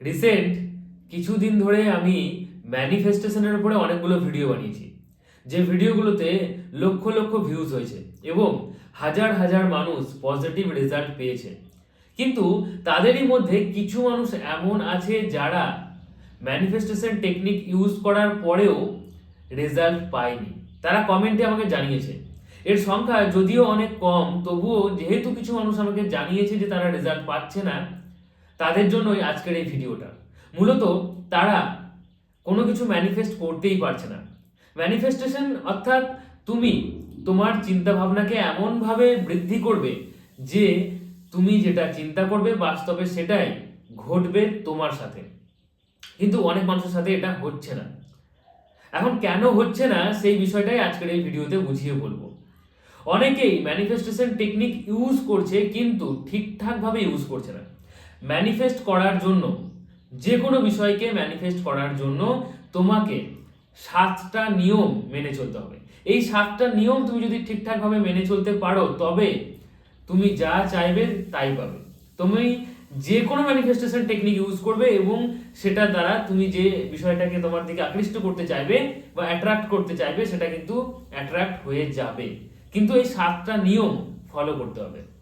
Recent কিছুদিন ধরে আমি ম্যানিফেস্টেশনের উপরে অনেকগুলো ভিডিও বানিয়েছি। যে ভিডিওগুলোতে লক্ষ লক্ষ ভিউজ হয়েছে এবং হাজার হাজার মানুষ পজিটিভ রেজাল্ট পেয়েছে। কিন্তু তাদেরই মধ্যে কিছু মানুষ এমন আছে যারা ম্যানিফেস্টেশন টেকনিক ইউজ করার পরেও রেজাল্ট পায়নি। তারা কমেন্টে আমাকে জানিয়েছে। এর সংখ্যা যদিও অনেক কম, তবুও যেহেতু কিছু মানুষ আমাকে জানিয়েছে যে তারা রেজাল্ট পাচ্ছে না তাদের জন্যই আজকের এই ভিডিওটা। মূলত তারা কোনো কিছু ম্যানিফেস্ট করতেই পারছে না। ম্যানিফেস্টেশন অর্থাৎ তুমি তোমার চিন্তা ভাবনাকে এমনভাবে বৃদ্ধি করবে যে তুমি যেটা চিন্তা করবে বাস্তবে সেটাই ঘটবে তোমার সাথে। কিন্তু অনেক মানুষের সাথে এটা হচ্ছে না। এখন কেন হচ্ছে না সেই বিষয়টাই আজকের এই ভিডিওতে বুঝিয়ে বলব। অনেকেই ম্যানিফেস্টেশন টেকনিক ইউজ করছে কিন্তু ঠিকঠাকভাবে ইউজ করছে না। ম্যানিফেস্ট করার জন্য যে কোনো বিষয়কে ম্যানিফেস্ট করার জন্য তোমাকে সাতটা নিয়ম মেনে চলতে হবে। এই সাতটা নিয়ম তুমি যদি ঠিকঠাকভাবে মেনে চলতে পারো, তবে তুমি যা চাইবে তাই পাবে। তুমি যে কোনো ম্যানিফেস্টেশন টেকনিক ইউজ করবে এবং সেটা দ্বারা তুমি যে বিষয়টাকে তোমার দিকে আকৃষ্ট করতে চাইবে বা অ্যাট্রাক্ট করতে চাইবে, সেটা কিন্তু অ্যাট্রাক্ট হয়ে যাবে। কিন্তু এই সাতটা নিয়ম ফলো করতে হবে।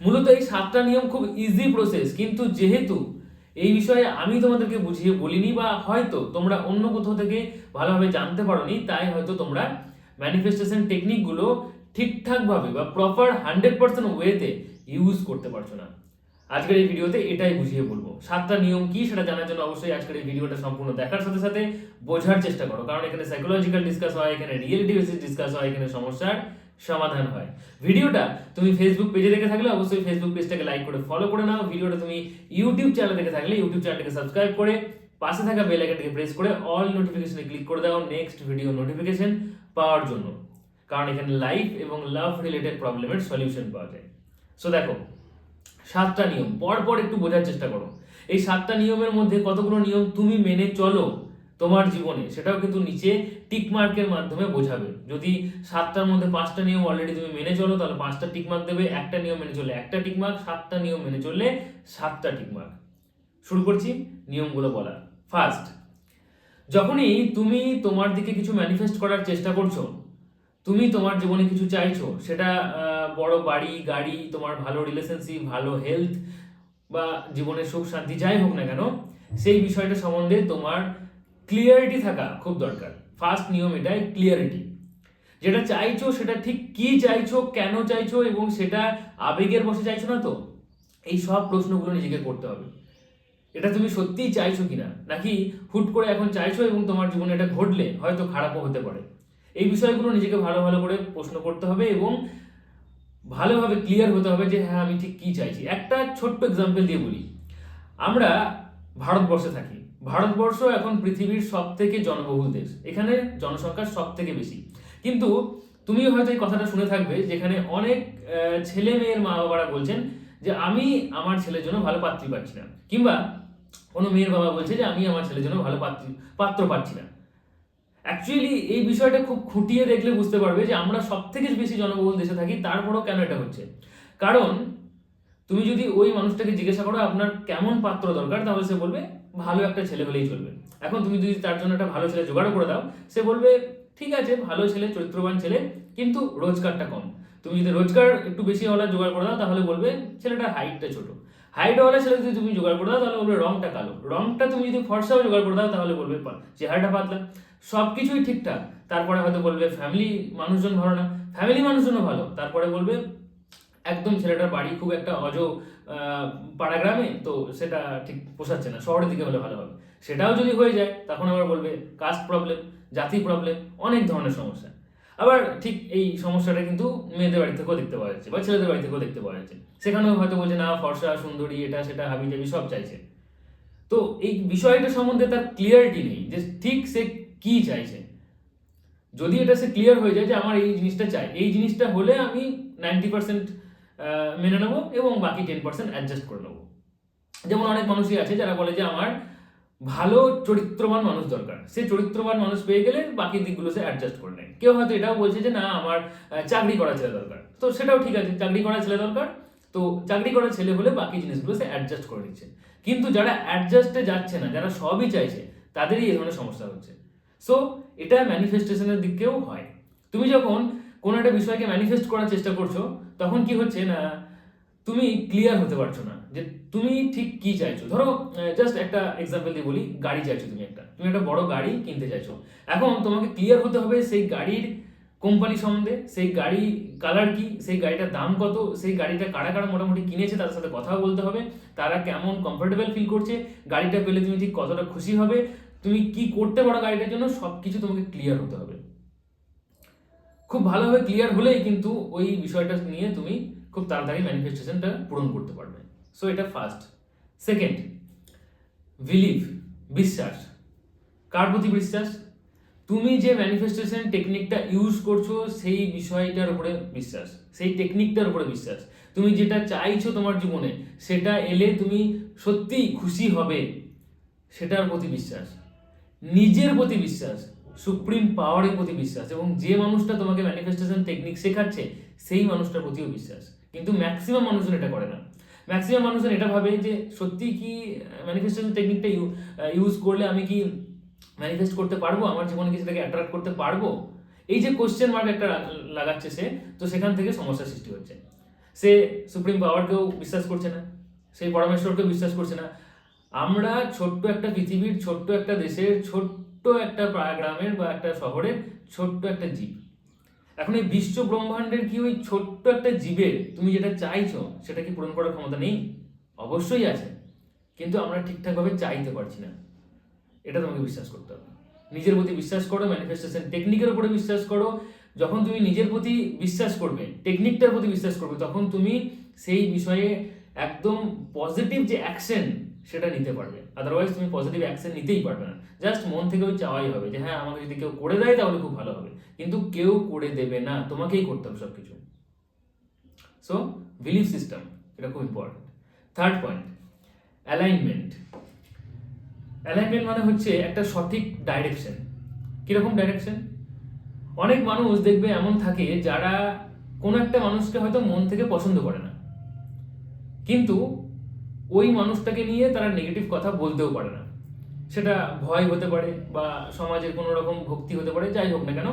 মূলত এই সাতটা নিয়ম খুব ইজি প্রসেস কিন্তু যেহেতু এই বিষয়ে আমি তোমাদেরকে বুঝিয়ে বলিনি বা হয়তো তোমরা অন্য কোথাও থেকে ভালোভাবে জানতে পারোনি, তাই হয়তো তোমরা ম্যানিফেস্টেশন টেকনিকগুলো ঠিকঠাকভাবে বা প্রপার হান্ড্রেড পার্সেন্ট ওয়েতে ইউজ করতে পারছ না। আজকের এই ভিডিওতে এটাই বুঝিয়ে বলব। সাতটা নিয়ম কি সেটা জানার জন্য অবশ্যই আজকের এই ভিডিওটা সম্পূর্ণ দেখার সাথে সাথে বোঝার চেষ্টা করো, কারণ এখানে সাইকোলজিক্যাল ডিসকাস হয়, এখানে রিয়েলিটি বেসিস ডিসকাস হয়, এখানে সমস্যার সমাধান হয়। ভিডিওটা তুমি ফেসবুক পেজে দেখে থাকলে অবশ্যই ফেসবুক পেজটাকে লাইক করে ফলো করে নাও। ভিডিওটা তুমি ইউটিউব চ্যানেল দেখে থাকলে ইউটিউব চ্যানেলটাকে সাবস্ক্রাইব করে পাশে থাকা বেল আইকনটাকে প্রেস করে অল নোটিফিকেশনে ক্লিক করে দাও নেক্সট ভিডিও নোটিফিকেশন পাওয়ার জন্য। কারণ এখানে লাইফ এবং লাভ রিলেটেড প্রবলেমের সলিউশন পাওয়া যায়। সো দেখো, সাতটা নিয়ম। পর পর একটু বোঝার চেষ্টা করো। এই সাতটা নিয়মের মধ্যে কতগুলো নিয়ম তুমি মেনে চলো? তোমার জীবনে, সেটাও কিন্তু নিচে টিক মার্কের মাধ্যমে বোঝাবে। যদি সাতটার মধ্যে পাঁচটা নিয়ম অলরেডি তুমি মেনে চলো, তাহলে পাঁচটা টিক মার্ক দেবে, একটা নিয়ম মেনে চললে একটা টিক মার্ক সাতটা নিয়ম মেনে চললে সাতটা টিক মার্ক শুরু করছি নিয়মগুলো বলার। ফার্স্ট যখনই তুমি তোমার দিকে কিছু ম্যানিফেস্ট করার চেষ্টা করছ, তুমি তোমার জীবনে কিছু চাইছো, সেটা বড় বাড়ি, গাড়ি, তোমার ভালো রিলেশনশিপ ভালো হেলথ বা জীবনের সুখ শান্তি যাই হোক না কেন, সেই বিষয়টা সম্বন্ধে তোমার ক্লিয়ারিটি থাকা খুব দরকার। ফার্স্ট নিয়ম এটাই ক্লিয়ারিটি যেটা চাইছো, সেটা ঠিক কি চাইছো, কেন চাইছো, এবং সেটা আবেগের বসে চাইছো না তো? এই সব প্রশ্নগুলো নিজেকে করতে হবে। এটা তুমি সত্যিই চাইছো কিনা? নাকি হুট করে এখন চাইছো এবং তোমার জীবনে এটা ঘটলে, হয়তো খারাপও হতে পারে। এই বিষয়গুলো নিজেকে ভালো ভালো করে প্রশ্ন করতে হবে এবং ভালোভাবে ক্লিয়ার হতে হবে যে হ্যাঁ আমি ঠিক কি চাইছি। একটা ছোট্ট এক্সাম্পল দিয়ে বলি। আমরা ভারতবর্ষে থাকি। ভারতবর্ষ এখন পৃথিবীর সব থেকে জনবহুল দেশ। এখানে জনসংখ্যা সব থেকে বেশি। কিন্তু তুমি হয়তো এই কথাটা শুনে থাকবে, যেখানে অনেক ছেলে মেয়ের মা বাবারা বলছেন যে, আমি আমার ছেলের জন্য ভালো পাত্রী পাচ্ছি না। কিংবা কোনো মেয়ের বাবা বলছে যে, আমি আমার ছেলের জন্য ভালো পাত্রী, পাত্র পাচ্ছি না। অ্যাকচুয়ালি এই বিষয়টা খুব খুঁটিয়ে দেখলে বুঝতে পারবে যে, আমরা সব থেকে বেশি জনবহুল দেশে থাকি, তারপরেও কেন এটা হচ্ছে? কারণ, তুমি যদি ওই মানুষটাকে জিজ্ঞাসা করো, আপনার কেমন পাত্র দরকার? তাহলে সে বলবে ভালো একটা ছেলে হলেই চলবে। এখন তুমি যদি তার জন্য একটা ভালো ছেলে জোগাড় করে দাও, সে বলবে, ঠিক আছে, ভালো ছেলে, চরিত্রবান ছেলে, কিন্তু রোজগারটা কম। তুমি যদি রোজগার একটু বেশি হওয়ার জোগাড় করে দাও, তাহলে বলবে, ছেলেটার হাইটটা ছোট। হাইটওয়ালা ছেলে যদি তুমি জোগাড় করে দাও, তাহলে বলবে, রংটা কালো। রংটা তুমি যদি ফর্সাও জোগাড় করে দাও, তাহলে বলবে চেহারাটা পাতলা। সব কিছুই ঠিকঠাক। তারপরে হয়তো বলবে, ফ্যামিলি মানুষজন ভালো না। ফ্যামিলি মানুষজনও ভালো। তারপরে বলবে একদম ছেলেটার বাড়ি খুব একটা অজ পাড়া গ্রামে, তো সেটা ঠিক পোষাচ্ছে না। শহরের দিকে হলে ভালো হবে। সেটাও যদি হয়ে যায়, তখন আবার বলবে কাস্ট প্রবলেম জাতি প্রবলেম অনেক ধরনের সমস্যা। আবার ঠিক এই সমস্যাটা কিন্তু মেয়েদের বাড়ি থেকেও দেখতে পাওয়া যাচ্ছে বা ছেলেদের বাড়ি থেকেও দেখতে পাওয়া যাচ্ছে। সেখানেও হয়তো বলছে, না, ফর্সা, সুন্দরী, এটা, সেটা হাবি জাবি সব চাইছে। তো এই বিষয়টা সম্বন্ধে তার ক্লিয়ারিটি নেই যে ঠিক সে কি চাইছে। যদি এটা সে ক্লিয়ার হয়ে যায় যে, আমার এই জিনিসটা চাই, এই জিনিসটা হলে আমি নাইনটি পার্সেন্ট মেনে নেব এবং বাকি টেন পার্সেন্ট অ্যাডজাস্ট করে নেব। যেমন অনেক মানুষই আছে যারা বলে যে আমার ভালো চরিত্রবান মানুষ দরকার। সে চরিত্রবান মানুষ পেয়ে গেলে বাকি দিকগুলো সে অ্যাডজাস্ট করে নেয়। কেউ হয়তো এটাও বলছে যে না, আমার চাকরি করা ছেলে দরকার। তো সেটাও ঠিক আছে, চাকরি করা ছেলে দরকার। তো চাকরি করা ছেলে হলে বাকি জিনিসগুলো সে অ্যাডজাস্ট করে নিচ্ছে। কিন্তু যারা অ্যাডজাস্টে যাচ্ছে না, যারা সবই চাইছে, তাদেরই এই ধরনের সমস্যা হচ্ছে। সো এটা ম্যানিফেস্টেশনের দিকেও হয়। তুমি যখন কোনো একটা বিষয়কে ম্যানিফেস্ট করার চেষ্টা করছ, তখন কি হচ্ছে না, তুমি ক্লিয়ার হতে পারছ না যে তুমি ঠিক কি চাইছো। ধরো জাস্ট একটা এক্সাম্পল দিয়ে বলি, গাড়ি চাইছো তুমি একটা। তুমি একটা বড় গাড়ি কিনতে চাইছো। এখন তোমাকে ক্লিয়ার হতে হবে সেই গাড়ির কোম্পানি সম্বন্ধে, সেই গাড়ি কালার কি, সেই গাড়িটার দাম কত, সেই গাড়িটা কারা কারা মোটামুটি কিনেছে, তাদের সাথে কথা বলতে হবে, তারা কেমন কমফোর্টেবল ফিল করছে, গাড়িটা পেলে তুমি ঠিক কতটা খুশি হবে, তুমি কি করতে পারো গাড়িটার জন্য সব কিছু তোমাকে ক্লিয়ার হতে হবে। খুব ভালোভাবে ক্লিয়ার হলেই কিন্তু ওই বিষয়টা নিয়ে তুমি খুব তাড়াতাড়ি ম্যানিফেস্টেশনটা পূরণ করতে পারবে। সো এটা ফার্স্ট সেকেন্ড বিলিভ বিশ্বাস। কার প্রতি বিশ্বাস? তুমি যে ম্যানিফেস্টেশন টেকনিকটা ইউজ করছ, সেই বিষয়টার উপরে বিশ্বাস। সেই টেকনিকটার উপরে বিশ্বাস। তুমি যেটা চাইছো তোমার জীবনে, সেটা এলে তুমি সত্যিই খুশি হবে, সেটার প্রতি বিশ্বাস। নিজের প্রতি বিশ্বাস। সুপ্রিম পাওয়ারের প্রতি বিশ্বাস এবং যে মানুষটা তোমাকে ম্যানিফেস্টেশন টেকনিক শেখাচ্ছে, সেই মানুষটার প্রতিও বিশ্বাস। কিন্তু ম্যাক্সিমাম মানুষজন এটা করে না। ম্যাক্সিমাম মানুষজন এটা ভাবে যে, সত্যি কি ম্যানিফেস্টেশন টেকনিকটা ইউজ করলে আমি কি ম্যানিফেস্ট করতে পারব? আমার জীবনে কি সেটাকে অ্যাট্রাক্ট করতে পারব? এই যে কোশ্চেন মার্ক একটা লাগাচ্ছে সে, তো সেখান থেকে সমস্যার সৃষ্টি হচ্ছে। সে সুপ্রিম পাওয়ারকেও বিশ্বাস করছে না সেই পরমেশ্বরকেও বিশ্বাস করছে না। আমরা ছোট্ট একটা পৃথিবীর, ছোট্ট একটা দেশের ছোট্ট একটা প্রা- গ্রামের বা একটা শহরের ছোট্ট একটা জীব। এখন এই বিশ্ব ব্রহ্মাণ্ডের কি ওই ছোট্ট একটা জীবের তুমি যেটা চাইছো সেটা কি পূরণ করার ক্ষমতা নেই? অবশ্যই আছে। কিন্তু আমরা ঠিকঠাকভাবে চাইতে পারছি না। এটা তোমাকে বিশ্বাস করতে হবে। নিজের প্রতি বিশ্বাস করো ম্যানিফেস্টেশন টেকনিকের উপরে বিশ্বাস করো। যখন তুমি নিজের প্রতি বিশ্বাস করবে টেকনিকটার প্রতি বিশ্বাস করবে, তখন তুমি সেই বিষয়ে একদম পজিটিভ যে অ্যাকশন সেটা নিতে পারবে। আদারওয়াইজ তুমি পজিটিভ অ্যাকশন নিতেই পারবে না। জাস্ট মন থেকে ওই চাওয়াই হবে যে হ্যাঁ আমাকে যদি কেউ করে দেয় তাহলে খুব ভালো হবে। কিন্তু কেউ করে দেবে না, তোমাকেই করতে হবে সব কিছু সো বিলিফ সিস্টেম এটা খুব important third point alignment alignment মানে হচ্ছে একটা সঠিক ডাইরেকশন কীরকম ডাইরেকশন অনেক মানুষ দেখবে এমন থাকে যারা কোনো একটা মানুষকে হয়তো মন থেকে পছন্দ করে না। কিন্তু ওই মানুষটাকে নিয়ে তারা নেগেটিভ কথা বলতেও পারে না। সেটা ভয় হতে পারে বা সমাজের কোনো রকম ভক্তি হতে পারে, যাই হোক না কেন,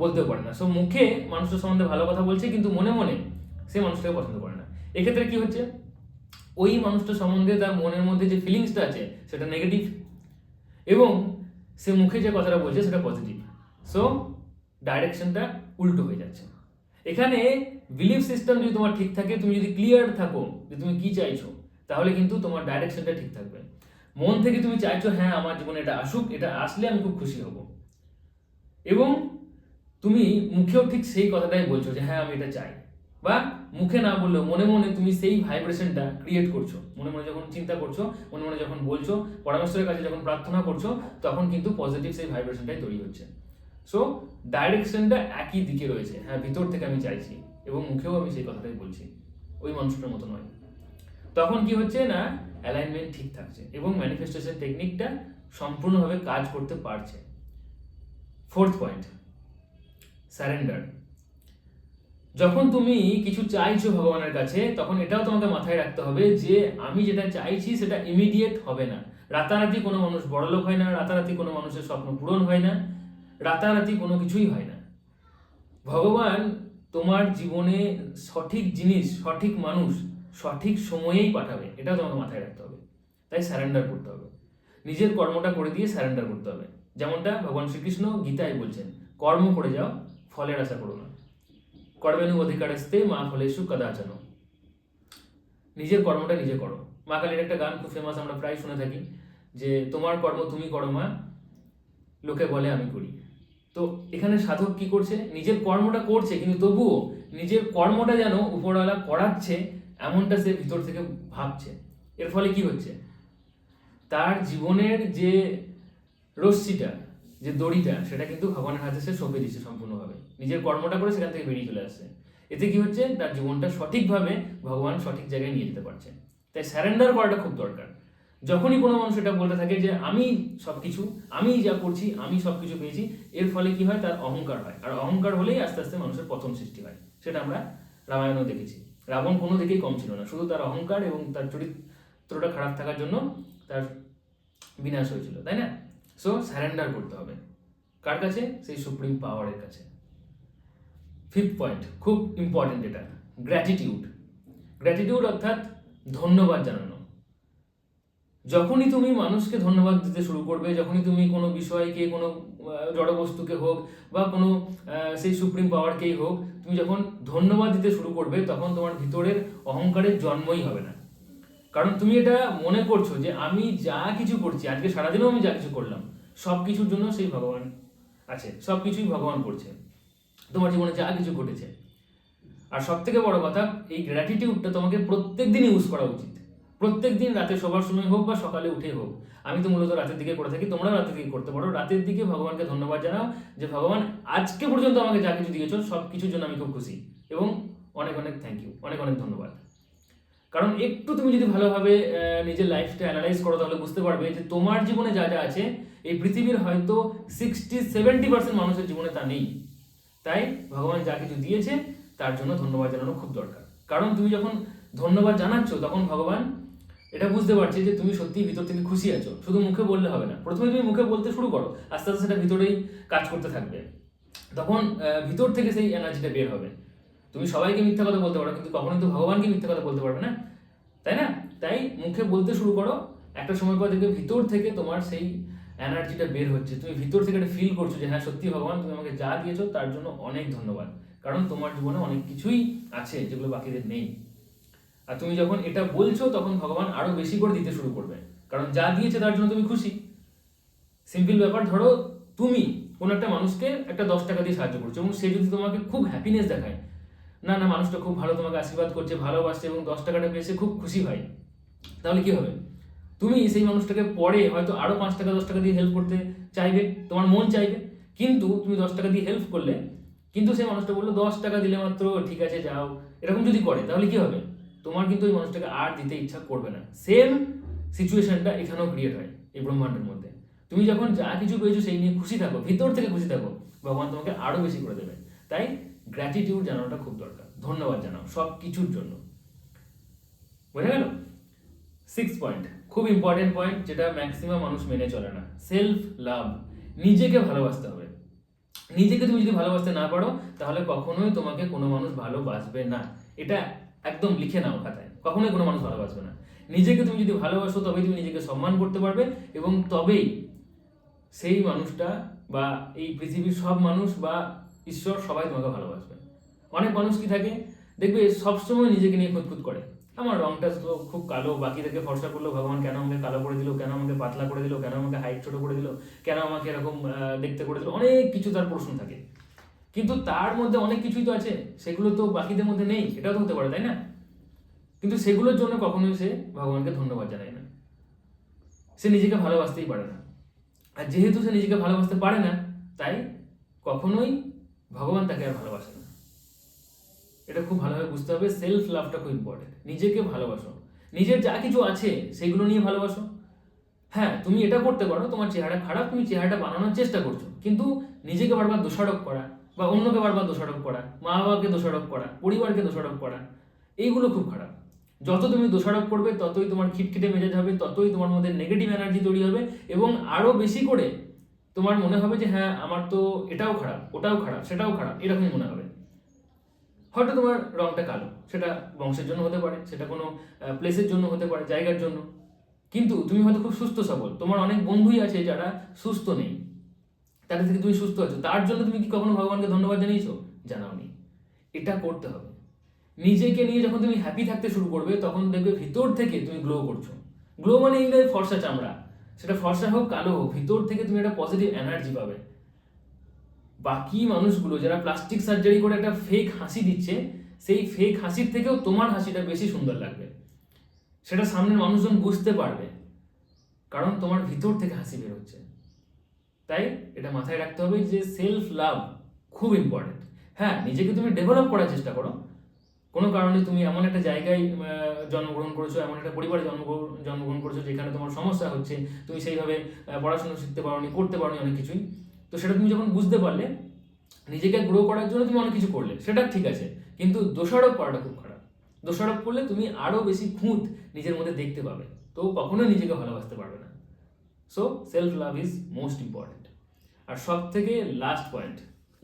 বলতেও পারে না। সো মুখে মানুষের সম্বন্ধে ভালো কথা বলছে, কিন্তু মনে মনে সে মানুষটাকে পছন্দ করে না। এক্ষেত্রে কি হচ্ছে? ওই মানুষটা সম্বন্ধে তার মনের মধ্যে যে ফিলিংসটা আছে, সেটা নেগেটিভ এবং সে মুখে যে কথাটা বলছে, সেটা পজিটিভ সো ডাইরেকশনটা উল্টো হয়ে যাচ্ছে। এখানে বিলিফ সিস্টেম যদি তোমার ঠিক থাকে, তুমি যদি ক্লিয়ার থাকো যে তুমি কি চাইছো তাহলে কিন্তু তোমার ডাইরেকশনটা ঠিক থাকবে। মন থেকে তুমি চাইছো হ্যাঁ আমার জীবনে এটা আসুক, এটা আসলে আমি খুব খুশি হব। এবং তুমি মুখেও ঠিক সেই কথাটাই বলছো যে হ্যাঁ আমি এটা চাই। বা মুখে না বললেও মনে মনে তুমি সেই ভাইব্রেশনটা ক্রিয়েট করছ। মনে মনে যখন চিন্তা করছ, মনে মনে যখন বলছো, পরামর্শের কাছে যখন প্রার্থনা করছ, তখন কিন্তু পজিটিভ সেই ভাইব্রেশনটাই তৈরি হচ্ছে। সো ডাইরেকশনটা একই দিকে রয়েছে। হ্যাঁ ভিতর থেকে আমি চাইছি এবং মুখেও আমি সেই কথাটাই বলছি। ওই মানুষটার মতো নয়। তখন কি হচ্ছে না? অ্যালাইনমেন্ট ঠিক থাকছে এবং ম্যানিফেস্টেশন টেকনিকটা সম্পূর্ণভাবে কাজ করতে পারছে। ফোর্থ পয়েন্ট স্যারেন্ডার যখন তুমি কিছু চাইছো ভগবানের কাছে, তখন এটাও তোমাকে মাথায় রাখতে হবে যে, আমি যেটা চাইছি সেটা ইমিডিয়েট হবে না। রাতারাতি কোনো মানুষ বড়লোক হয় না, রাতারাতি কোনো মানুষের স্বপ্ন পূরণ হয় না, রাতারাতি কোনো কিছুই হয় না। ভগবান তোমার জীবনে সঠিক জিনিস, সঠিক মানুষ সঠিক সময়েই পাঠাবে এটাও তোমাকে মাথায় রাখতে হবে। তাই স্যারেন্ডার করতে হবে। নিজের কর্মটা করে দিয়ে স্যারেন্ডার করতে হবে। যেমনটা ভগবান শ্রীকৃষ্ণ গীতায় বলছেন, কর্ম করে যাও, ফলের আশা করো না। কর্মেনু অধিকার আসতে মা ফলেশু কদাচন। নিজের কর্মটা নিজে করো। মা কালীর একটা গান খুব ফেমাস আমরা প্রায় শুনে থাকি, যে, তোমার কর্ম তুমি করো মা, লোকে বলে আমি করি। তো এখানে সাধক কি করছে? নিজের কর্মটা করছে, কিন্তু তবুও নিজের কর্মটা যেন উপরওয়ালা করাচ্ছে এমনটা সে ভিতর থেকে ভাবছে। এর ফলে কি হচ্ছে? তার জীবনের যে রশ্মিটা, যে দড়িটা, সেটা কিন্তু ভগবানের হাতে সে সঁপে দিচ্ছে সম্পূর্ণভাবে। নিজের কর্মটা করে সেখান থেকে বেরিয়ে চলে আসছে। এতে কি হচ্ছে? তার জীবনটা সঠিকভাবে ভগবান সঠিক জায়গায় নিয়ে যেতে পারছে। তাই স্যারেন্ডার করাটা খুব দরকার। যখনই কোনো মানুষ এটা বলতে থাকে যে, আমি সব কিছু আমি যা করছি, আমি সব কিছু পেয়েছি, এর ফলে কি হয়? তার অহংকার হয়। আর অহংকার হলেই আস্তে আস্তে মানুষের পতন সৃষ্টি হয়। সেটা আমরা রামায়ণও দেখেছি। রাবণ কোনো দিকেই কম ছিল না। শুধু তার অহংকার এবং তার চরিত্রটা খারাপ থাকার জন্য তার বিনাশ হয়েছিল, তাই না? সো স্যারেন্ডার করতে হবে। কার কাছে? সেই সুপ্রিম পাওয়ারের কাছে। ফিফথ পয়েন্ট খুব ইম্পর্টেন্ট এটা। গ্র্যাটিটিউড গ্র্যাটিটিউড অর্থাৎ ধন্যবাদ জানানো। যখনই তুমি মানুষকে ধন্যবাদ দিতে শুরু করবে, যখনই তুমি কোনো বিষয়কে, কোনো জড়বস্তুকে হোক বা কোনো সেই সুপ্রিম পাওয়ারকেই হোক তুমি যখন ধন্যবাদ দিতে শুরু করবে, তখন তোমার ভিতরের অহংকারের জন্মই হবে না। কারণ তুমি এটা মনে করছ যে আমি যা কিছু করছি, আজকে সারাদিনও আমি যা কিছু করলাম সব কিছুর জন্য সেই ভগবান আছে সব কিছুই ভগবান করছে, তোমার জীবনে যা কিছু ঘটেছে। আর সব থেকে বড় কথা, এই গ্র্যাটিটিউডটা তোমাকে প্রত্যেক দিন ইউজ করা উচিত। প্রত্যেক দিন রাতে শোবার সময় হোক বা সকালে উঠে হোক, আমি তো মূলত রাতের দিকে করে থাকি, তোমরাও রাতের দিকে করতে পারো। রাতের দিকে ভগবানকে ধন্যবাদ জানাও যে ভগবান আজকে পর্যন্ত আমাকে যা কিছু দিয়েছ সব কিছুর জন্য আমি খুব খুশি এবং অনেক অনেক থ্যাংক ইউ অনেক অনেক ধন্যবাদ। কারণ একটু তুমি যদি ভালোভাবে নিজের লাইফটা অ্যানালাইজ করো, তাহলে বুঝতে পারবে যে তোমার জীবনে যা যা আছে, এই পৃথিবীর হয়তো সিক্সটি সেভেন্টি পার্সেন্ট মানুষের জীবনে তা নেই। তাই ভগবান যা কিছু দিয়েছে, তার জন্য ধন্যবাদ জানানো খুব দরকার। কারণ তুমি যখন ধন্যবাদ জানাচ্ছ, তখন ভগবান এটা বুঝতে পারছে যে তুমি সত্যি ভিতর থেকে খুশি আছো। শুধু মুখে বললে হবে না। প্রথমে তুমি মুখে বলতে শুরু করো, আস্তে আস্তে সেটা ভিতরেই কাজ করতে থাকবে। তখন ভিতর থেকে সেই এনার্জিটা বের হবে। তুমি সবাইকে মিথ্যা কথা বলতে পারো, কিন্তু কখনোই তো ভগবানকে মিথ্যা কথা বলতে পারবে না। তাই না? তাই মুখে বলতে শুরু করো। একটা সময় পর দেখবে ভিতর থেকে তোমার সেই এনার্জিটা বের হচ্ছে। তুমি ভিতর থেকে একটা ফিল করছ যে হ্যাঁ সত্যি ভগবান, তুমি আমাকে যা দিয়েছ তার জন্য অনেক ধন্যবাদ। কারণ তোমার জীবনে অনেক কিছুই আছে যেগুলো বাকিদের নেই। আর তুমি যখন এটা বলছো, তখন ভগবান আরও বেশি করে দিতে শুরু করবে কারণ যা দিয়েছে, তার জন্য তুমি খুশি। সিম্পল ব্যাপার, ধরো তুমি কোনো একটা মানুষকে একটা দশ টাকা দিয়ে সাহায্য করছ, এবং সে যদি তোমাকে খুব হ্যাপিনেস দেখায়, না না, মানুষটা খুব ভালো, তোমাকে আশীর্বাদ করছে, ভালোবাসছে, এবং দশ টাকাটা পেয়েছে খুব খুশি হয়, তাহলে কি হবে? তুমি সেই মানুষটাকে পরে হয়তো আরও পাঁচ টাকা, দশ টাকা দিয়ে হেল্প করতে চাইবে, তোমার মন চাইবে, কিন্তু তুমি দশ টাকা দিয়ে হেল্প করলে, কিন্তু সেই মানুষটা বলল, দশ টাকা দিলে মাত্র, ঠিক আছে, যাও। এরকম যদি করে, তাহলে কি হবে? তোমার কিন্তু ওই মানুষটাকে আর দিতে ইচ্ছা করবে না। সেম সিচুয়েশনটা এখানেও ক্রিয়েট হয় এই ব্রহ্মাণ্ডের মধ্যে। তুমি যখন যা কিছু পেয়েছ সেই নিয়ে খুশি থাকো, ভিতর থেকে খুশি থাকো, ভগবান তোমাকে আরও বেশি করে দেবে। তাই গ্র্যাটিটিউড জানানোটা খুব দরকার, ধন্যবাদ জানাও সব কিছুর জন্য। বোঝা গেল? সিক্স পয়েন্ট খুব ইম্পর্টেন্ট পয়েন্ট যেটা ম্যাক্সিমাম মানুষ মেনে চলে না সেলফ লাভ নিজেকে ভালোবাসতে হবে। নিজেকে তুমি যদি ভালোবাসতে না পারো, তাহলে কখনোই তোমাকে কোনো মানুষ ভালোবাসবে না। এটা একদম লিখে নাও খাতায়। কখনোই কোনো মানুষ ভালোবাসবে না। নিজেকে তুমি যদি ভালোবাসো, তবেই তুমি নিজেকে সম্মান করতে পারবে এবং তবেই সেই মানুষটা বা এই পৃথিবীর সব মানুষ বা ঈশ্বর সবাই তোমাকে ভালোবাসবে। অনেক মানুষ কি থাকে? দেখবে সবসময় নিজেকে নিয়ে খুঁতখুত করে। আমার রংটা তো খুব কালো, বাকি থেকে ফর্সা করল, ভগবান, কেন আমাকে কালো করে দিল? কেন আমাকে পাতলা করে দিল? কেন আমাকে হাইট ছোট করে দিল? কেন আমাকে এরকম দেখতে করে দিল? অনেক কিছু তার প্রশ্ন থাকে। কিন্তু তার মধ্যে অনেক কিছুই তো আছে, সেগুলো তো বাকিদের মধ্যে নেই এটাও তো হতে পারে, তাই না? কিন্তু সেগুলোর জন্য কখনোই সে ভগবানকে ধন্যবাদ জানায় না। সে নিজেকে ভালোবাসতেই পারে না। আর যেহেতু সে নিজেকে ভালোবাসতে পারে না, তাই কখনোই ভগবান তাকে আর ভালোবাসে না। এটা খুব ভালোভাবে বুঝতে হবে সেলফ লাভটা খুব ইম্পর্টেন্ট নিজেকে ভালোবাসো। নিজের যা কিছু আছে, সেগুলো নিয়ে ভালোবাসো। হ্যাঁ তুমি এটা করতে পারো, তোমার চেহারা খারাপ, তুমি চেহারাটা বানানোর চেষ্টা করছ। কিন্তু নিজেকে বারবার দোষারোপ করা বা অন্যকে বারবার দোষারোপ করা, মা বাবাকে দোষারোপ করা, পরিবারকে দোষারোপ করা, এইগুলো খুব খারাপ। যত তুমি দোষারোপ করবে, ততই তোমার খিটখিটে মেজাজ হবে, ততই তোমার মধ্যে নেগেটিভ এনার্জি তৈরি হবে এবং আরও বেশি করে তোমার মনে হবে যে হ্যাঁ আমার তো এটাও খারাপ, ওটাও খারাপ, সেটাও খারাপ, এরকমই মনে হবে। হয়তো তোমার রংটা কালো, সেটা বংশের জন্য হতে পারে, সেটা কোনো প্লেসের জন্য হতে পারে, জায়গার জন্য। কিন্তু তুমি হয়তো খুব সুস্থ সবল, তোমার অনেক বন্ধুই আছে যারা সুস্থ নেই। তাদের থেকে তুমি সুস্থ আছো। তার জন্য তুমি কি কখনো ভগবানকে ধন্যবাদ জানিয়েছো? জানাওনি। এটা করতে হবে। নিজেকে নিয়ে যখন তুমি হ্যাপি থাকতে শুরু করবে, তখন দেখবে ভিতর থেকে তুমি গ্লো করছ। গ্লো মানে ইংরেজি ফর্সা চামড়া। সেটা ফর্সা হোক, কালো হোক, ভিতর থেকে তুমি একটা পজিটিভ এনার্জি পাবে। বাকি মানুষগুলো যারা প্লাস্টিক সার্জারি করে একটা ফেক হাসি দিচ্ছে, সেই ফেক হাসির থেকেও তোমার হাসিটা বেশি সুন্দর লাগবে। সেটা সামনের মানুষজন বুঝতে পারবে। কারণ তোমার ভিতর থেকে হাসি বের হচ্ছে তাই এটা মাথায় রাখতে হবে যে সেলফ লাভ খুব ইম্পর্টেন্ট হ্যাঁ নিজেকে তুমি ডেভেলপ করার চেষ্টা করো। কোনো কারণে তুমি এমন একটা জায়গায় জন্মগ্রহণ করেছ, এমন একটা পরিবারে জন্মগ্রহণ জন্মগ্রহণ করেছ যেখানে তোমার সমস্যা হচ্ছে, তুমি সেইভাবে পড়াশোনা শিখতে পারোনি, করতে পারোনি অনেক কিছুই। তো সেটা তুমি যখন বুঝতে পারলে, নিজেকে গ্রো করার জন্য তুমি অনেক কিছু করলে, সেটা ঠিক আছে। কিন্তু দোষারোপ করাটা খুব খারাপ। দোষারোপ করলে তুমি আরও বেশি খুঁত নিজের মধ্যে দেখতে পাবে। তো কখনোই নিজেকে ভালোবাসতে পারবে না। So self love is most important আর সব থেকে last point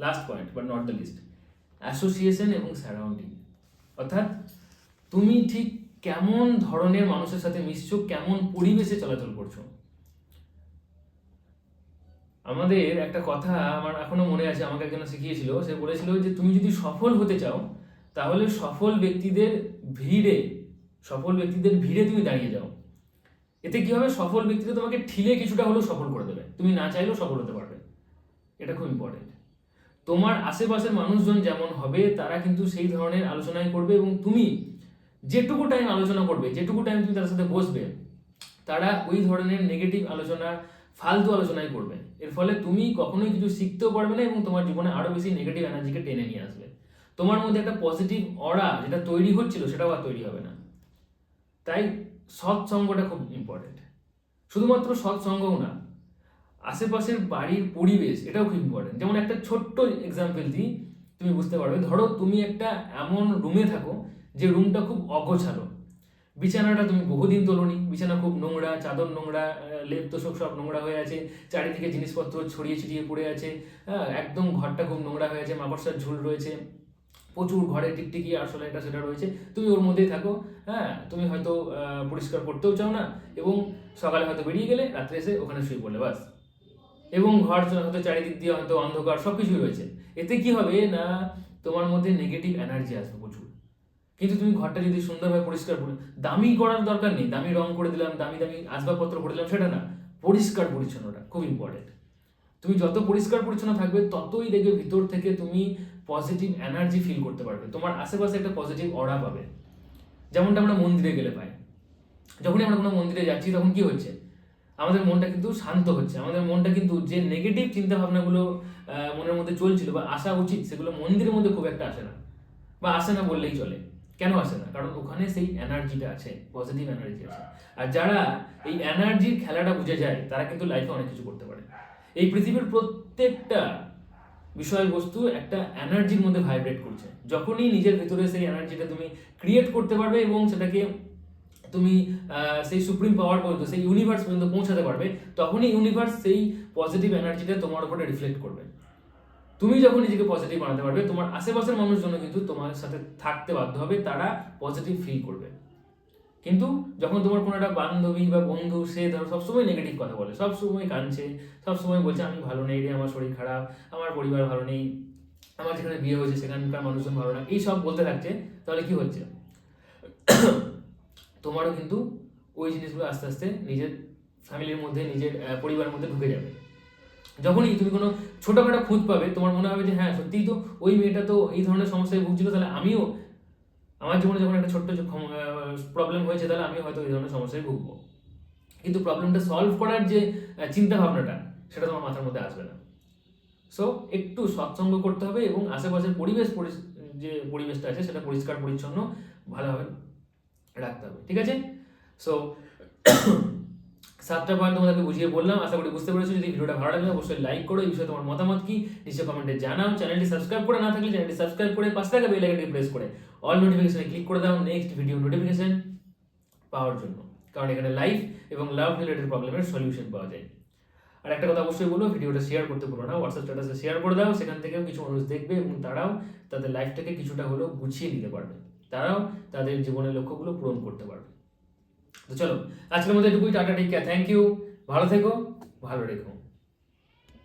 last point but not the least association এবং সারাউন্ডিং অর্থাৎ, তুমি ঠিক কেমন ধরনের মানুষের সাথে মিশছো, কেমন পরিবেশে চলাচল করছ? আমাদের একটা কথা আমার এখনও মনে আছে, আমাকে একজন শিখিয়েছিল। সে বলেছিল যে, তুমি যদি সফল হতে চাও, তাহলে সফল ব্যক্তিদের ভিড়ে, সফল ব্যক্তিদের ভিড়ে তুমি দাঁড়িয়ে যাও। এতে কি হবে? সফল ব্যক্তিরা তোমাকে ঠিলে কিছুটা হলেও সফল করে দেবে। তুমি না চাইলেও সফল হতে পারবে। এটা খুব ইম্পর্টেন্ট তোমার আশেপাশের মানুষজন যেমন হবে, তারা কিন্তু সেই ধরনের আলোচনাই করবে এবং তুমি যেটুকু টাইম আলোচনা করবে, যেটুকু টাইম তুমি তাদের সাথে বসবে, তারা ওই ধরনের নেগেটিভ আলোচনা, ফালতু আলোচনাই করবে। এর ফলে তুমি কখনোই কিছু শিখতেও পারবে না এবং তোমার জীবনে আরও বেশি নেগেটিভ এনার্জিকে টেনে নিয়ে আসবে। তোমার মধ্যে একটা পজিটিভ অরা যেটা তৈরি হচ্ছিল, সেটাও আর তৈরি হবে না। তাই সৎসঙ্গটা খুব ইম্পর্টেন্ট শুধুমাত্র সৎসঙ্গও না, আশেপাশের বাড়ির পরিবেশ এটাও খুব ইম্পর্টেন্ট যেমন একটা ছোট্ট এক্সাম্পল দিই, তুমি বুঝতে পারবে। ধরো তুমি একটা এমন রুমে থাকো, যে রুমটা খুব অগোছালো। বিছানাটা তুমি বহুদিন তোলোনি, বিছানা খুব নোংরা, চাদর নোংরা লেপ তোষক সব নোংরা হয়ে আছে, চারিদিকে জিনিসপত্র ছড়িয়ে ছিটিয়ে পড়ে আছে হ্যাঁ একদম ঘরটা খুব নোংরা হয়ে আছে, মাকড়সার ঝুল রয়েছে। প্রচুর ঘরে টিকটিকি আসলে এটা, সেটা রয়েছে। তুমি ওর মধ্যেই থাকো হ্যাঁ? তুমি হয়তো পরিষ্কার করতেও চাও না, এবং সকালে হয়তো বেরিয়ে গেলে রাত্রে এসে ওখানে শুয়ে পড়লে, বাস। এবং ঘর হয়তো চারিদিক দিয়ে হয়তো অন্ধকার সব কিছুই রয়েছে। এতে কি হবে? না, তোমার মধ্যে নেগেটিভ এনার্জি আসবে প্রচুর। কিন্তু তুমি ঘরটা যদি সুন্দরভাবে পরিষ্কার করে, দামি করার দরকার নেই। দামি রং করে দিলাম, দামি দামি আসবাবপত্র করে দিলাম, সেটা না। পরিষ্কার পরিচ্ছন্নটা খুব ইম্পর্টেন্ট তুমি যত পরিষ্কার পরিচ্ছন্ন থাকবে, ততই দেখবে ভিতর থেকে তুমি পজিটিভ এনার্জি ফিল করতে পারবে। তোমার আশেপাশে একটা পজিটিভ অরা পাবে। যেমনটা আমরা মন্দিরে গেলে পাই। যখনই আমরা কোনো মন্দিরে যাচ্ছি, তখন কি হচ্ছে? আমাদের মনটা কিন্তু শান্ত হচ্ছে। আমাদের মনটা কিন্তু যে নেগেটিভ চিন্তা ভাবনাগুলো মনের মধ্যে চলছিল বা আসা উচিত, সেগুলো মন্দিরের মধ্যে খুব একটা আসে না। বা আসে না বললেই চলে। কেন আসে না? কারণ ওখানে সেই এনার্জিটা আছে পজিটিভ এনার্জি আছে। আর যারা এই এনার্জির খেলাটা বুঝে যায়, তারা কিন্তু লাইফে অনেক কিছু করতে পারে। এই পৃথিবীর প্রত্যেকটা বিষয়বস্তু একটা এনার্জির মধ্যে ভাইব্রেট করছে। যখনই নিজের ভেতরে সেই এনার্জিটা তুমি ক্রিয়েট করতে পারবে এবং সেটাকে তুমি সেই সুপ্রিম পাওয়ার পর্যন্ত, সেই ইউনিভার্স পর্যন্ত পৌঁছাতে পারবে, তখনই ইউনিভার্স সেই পজিটিভ এনার্জিটা তোমার উপরে রিফ্লেক্ট করবে। তুমি যখন নিজেকে পজিটিভ বানাতে পারবে, তোমার আশেপাশের মানুষজন কিন্তু তোমার সাথে থাকতে বাধ্য হবে, তারা পজিটিভ ফিল করবে। কিন্তু যখন তোমার কোনো একটা বান্ধবী বা বন্ধু, সে ধরো সবসময় নেগেটিভ কথা বলে, সবসময় কাঁদছে, সবসময় বলছে, আমি ভালো নেই রে, আমার শরীর খারাপ, আমার পরিবার ভালো নেই, আমার যেখানে বিয়ে হয়েছে সেখানকার মানুষজন ভালো না। এই সব বলতে থাকছে, তাহলে কি হচ্ছে? তোমারও কিন্তু ওই জিনিসগুলো আস্তে আস্তে নিজের ফ্যামিলির মধ্যে, নিজের পরিবারের মধ্যে ঢুকে যাবে। যখনই তুমি কোনো ছোটোখাটো খুঁত পাবে, তোমার মনে হবে যে হ্যাঁ সত্যিই তো ওই মেয়েটা তো এই ধরনের সমস্যায় ভুগছিল, তাহলে আমিও আমার জীবনে যখন একটা ছোট্ট প্রবলেম হয়েছে, তাহলে আমি হয়তো এই ধরনের সমস্যায় ভুগবো। কিন্তু প্রবলেমটা সলভ করার যে চিন্তা ভাবনাটা সেটা তোমার মাথার মধ্যে আসবে না। সো একটু সৎসঙ্গ করতে হবে এবং আশেপাশের পরিবেশ যে পরিবেশটা আছে, সেটা পরিষ্কার, পরিচ্ছন্ন, ভালোভাবে রাখতে হবে, ঠিক আছে? সো সাতটা পয়েন্ট তোমাদেরকে বুঝিয়ে বললাম, আশা করি বুঝতে পেরেছ। যদি ভিডিওটা ভালো লাগে, অবশ্যই লাইক করো। এই বিষয়ে তোমার মতামত কি নিচে কমেন্টে জানাও। চ্যানেলটি সাবস্ক্রাইব করে না থাকলে চ্যানেলটি সাবস্ক্রাইব করে পাশে থাকা বেল আইকনটি প্রেস করে। অল নোটিফিকেশনে ক্লিক করে দাও নেক্সট ভিডিও নোটিফিকেশন পাওয়ার জন্য। কারণ এখানে লাইফ এবং লাভ রিলেটেড প্রবলেমের সলিউশন পাওয়া যায়। আর একটা কথা অবশ্যই বলব ভিডিওটা শেয়ার করতে পারো না। হোয়াটসঅ্যাপ স্ট্যাটাসে শেয়ার করে দাও, সেখান থেকেও কিছু মানুষ দেখবে এবং তারাও তাদের লাইফটাকে কিছুটা হলেও গুছিয়ে নিতে পারবে। তারাও তাদের জীবনের লক্ষ্যগুলো পূরণ করতে পারবে। তো চলো, আজকের মধ্যে এটুকুই, টাটা টেক থ্যাংক ইউ ভালো থেকো, ভালো রেখো।